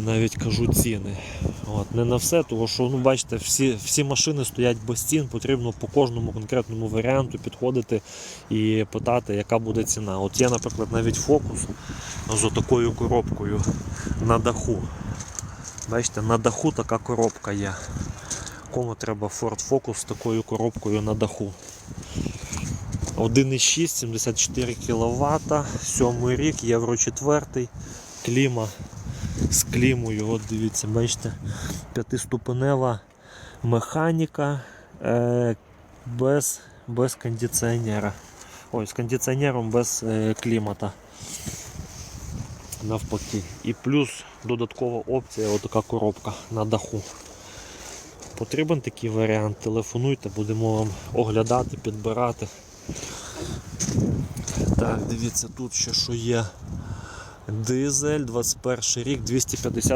навіть кажу ціни. От, не на все, тому що ну, бачите, всі, всі машини стоять без цін, потрібно по кожному конкретному варіанту підходити і питати, яка буде ціна. От є, наприклад, навіть фокус з такою коробкою на даху. Бачите, на даху така коробка є. Кому треба Ford Focus з такою коробкою на даху. 1,6, 74 кВт, 7 рік, Євро 4, кліма з клімою. От дивіться, бачите, п'ятиступенева механіка е, без, без кондиціонера. Ой, з кондиціонером без е, клімата. Навпаки. І плюс додаткова опція, отака коробка на даху. Потрібен такий варіант, телефонуйте, будемо вам оглядати, підбирати. Так, дивіться, тут ще що є. Дизель, 21 рік, 250